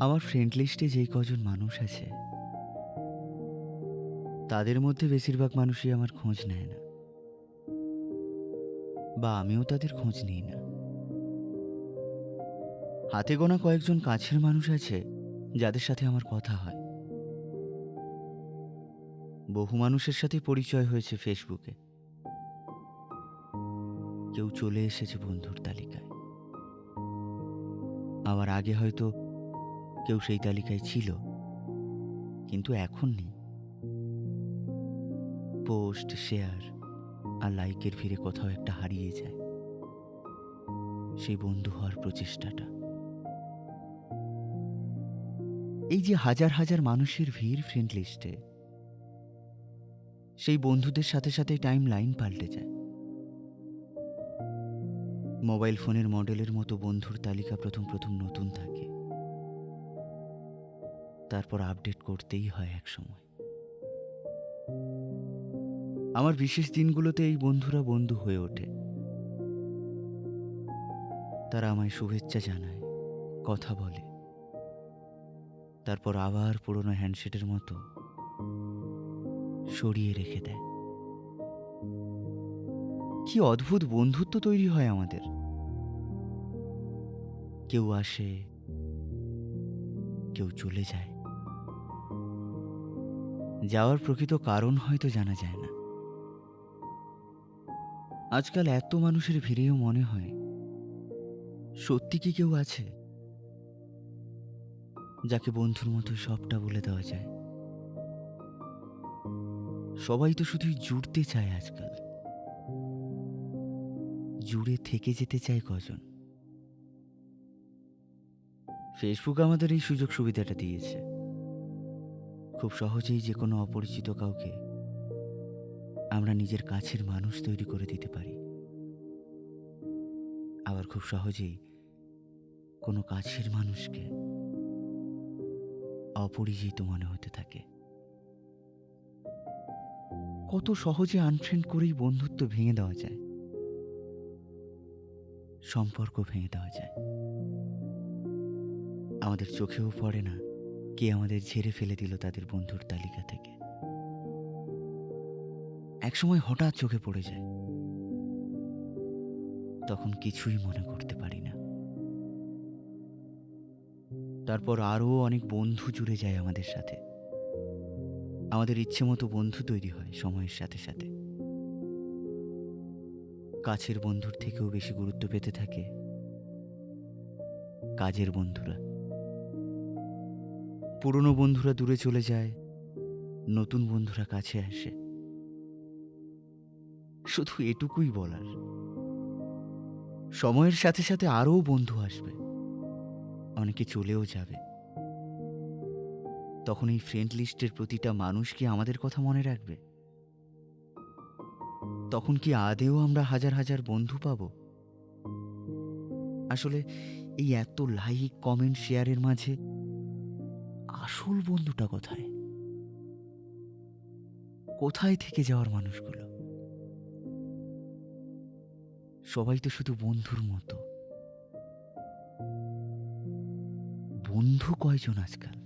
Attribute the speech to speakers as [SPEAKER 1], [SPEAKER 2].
[SPEAKER 1] আমার ফ্রেন্ড লিস্টে যেই কজন মানুষ আছে, তাদের মধ্যে বেশিরভাগ মানুষই আমার খোঁজ নেয় না। বা আমিও তাদের খোঁজ নিই না। হাতে গোনা কয়েকজন কাছের মানুষ আছে, যাদের সাথে আমার কথা হয়। বহু মানুষের সাথে পরিচয় হয়েছে ফেসবুকে কেউ চলে এসেছে বন্ধুর তালিকায়। আবার আগে হয়তো কেউ সেই তালিকায় ছিল, কিন্তু এখন নেই। পোস্ট, শেয়ার আর লাইকের ভিড়ে কোথাও একটা হারিয়ে যায়। সেই বন্ধু হওয়ার প্রচেষ্টাটা। এই যে হাজার হাজার মানুষের ভিড় ফ্রেন্ড লিস্টে সেই বন্ধুদের সাথে সাথে টাইম লাইন পাল্টে যায়। মোবাইল ফোনের মডেলের মতো বন্ধুর তালিকা প্রথম প্রথম নতুন থাকে। তারপর আপডেট করতেই হয় এক সময় আমার বিশেষ দিনগুলোতে এই বন্ধুরা বন্ধু হয়ে ওঠে। তারা আমায় শুভেচ্ছা জানায়, কথা বলে। তারপর আবার পুরনো হ্যান্ডসেটের মতো সরিয়ে রেখে দেয়। কি অদ্ভুত বন্ধুত্ব তৈরি হয় আমাদের। কেউ আসে, কেউ চলে যায়। যাওয়ার প্রকৃত কারণ হয়তো জানা যায় না। আজকাল এত মানুষের ভিড়েও মনে হয়, সত্যি কি কেউ আছে? যাকে বন্ধুর মতো সবটা বলে দেওয়া যায়। সবাই তো শুধুই জুড়তে চায় আজকাল। জুড়ে থেকে যেতে চায় কজন? ফেসবুক আমাদের এই সুযোগ সুবিধাটা দিয়েছে। খুব সহজেই যে কোনো অপরিচিত কাউকে আমরা নিজের কাছের মানুষ তৈরি করে দিতে পারি। আবার খুব সহজেই কোনো কাছের মানুষকে অপরিচিত মনে হতে থাকে। কত সহজে আনফ্রেন্ড করেই বন্ধুত্ব ভেঙে দেওয়া যায়। সম্পর্ক ভেঙে দেওয়া যায়। আমাদের চোখেও পড়ে না। কে আমাদের ঝেড়ে ফেলে দিল তাদের বন্ধুর তালিকা থেকে? একসময় হঠাৎ চোখে পড়ে যায়। তখন কিছুই মনে করতে পারি না। তারপর আরও অনেক বন্ধু জুড়ে যায় আমাদের সাথে। আমাদের ইচ্ছে মতো বন্ধু তৈরি হয় সময়ের সাথে সাথে। কাছের বন্ধুর থেকেও বেশি গুরুত্ব পেতে থাকে কাজের বন্ধুরা। পুরনো বন্ধুরা দূরে চলে যায়, নতুন বন্ধুরা কাছে আসে। শুধু এটুকুই বলার। সময়ের সাথে সাথে আরও বন্ধু আসবে। অনেকে চলেও যাবে। তখন এই ফ্রেন্ড লিস্টের প্রতিটা মানুষ কি আমাদের কথা মনে রাখবে? তখন কি আদেও আমরা হাজার হাজার বন্ধু পাব? আসলে এই এত লাইক কমেন্ট শেয়ারের মাঝে আসল বন্ধুটা কোথায়? কোথায় থেকে যাওয়ার মানুষগুলো? সবাই তো শুধু বন্ধুর মতো। বন্ধু কয়জন আজকাল?